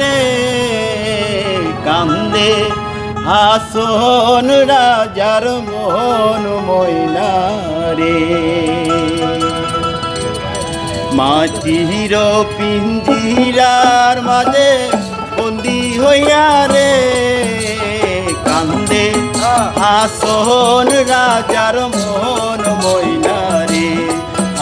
রে কান্দে। আসন রাজার মন ময়না রে। মাটির পিঞ্জিরার মাঝে বন্দি হইয়া কান্দে। আসন রাজার মন ময়না রে।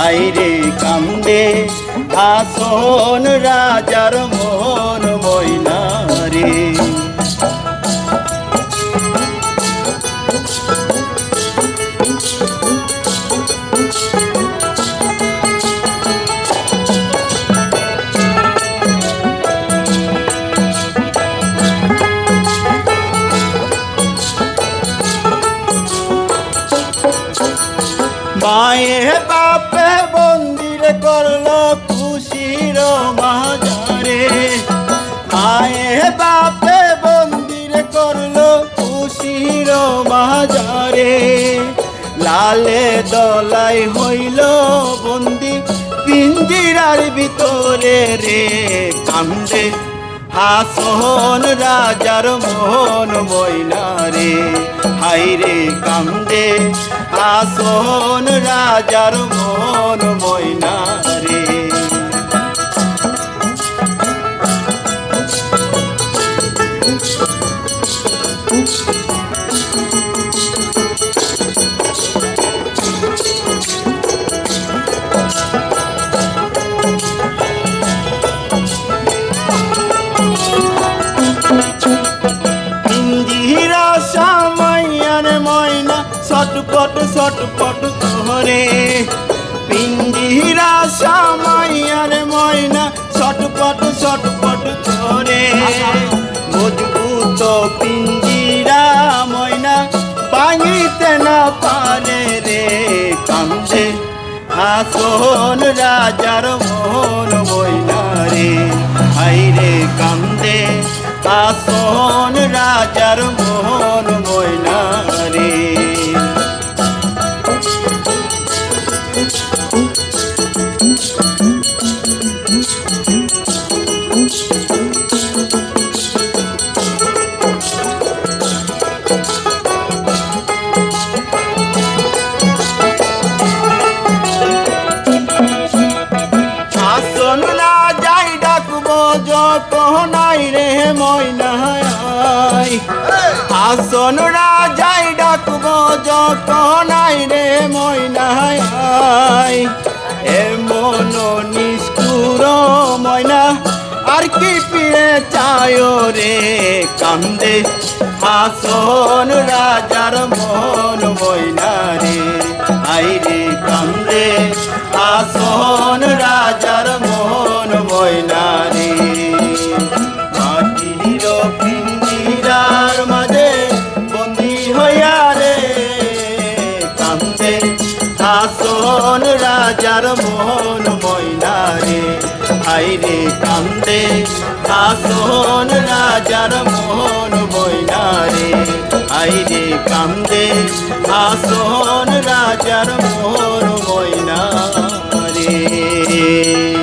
আইরে কান্দে। আসন রাজার মন ময়না রে মাজারে লালে দলাই হইল বন্দি, পিঞ্জিরার ভিতরে রে কান্দে। হাসন রাজার মোহন ময়না রে, হাইরে কান্দে। হাসন রাজার মোহন ছটপট ছটপট করে। পিন্দিরা সামাইয়ার ময়না ছটপট ছটপট করে। মজবুত পিঞ্জিরা ময়না ভাঙিতে না পারে রে কান্দে হাসন রাজার মোহন ময়না রে। হাইরে কান্দে আসন রাজার ডাকবো নাই রে ময়নাই আসন যাই ডাকবো যখন আই রে ময়নাই এমন নিষ্ঠুর ময়না আর কি পিড়ে চায় রে কান্দে। আসন রাজার মন ময়না রে আই রে কান্দে। আসন হাসন রাজার মন ময়না রে। হাইরে কান্দে হাসন রাজার মন ময়না রে। হাইরে কান্দে হাসন রাজার মন ময়না রে।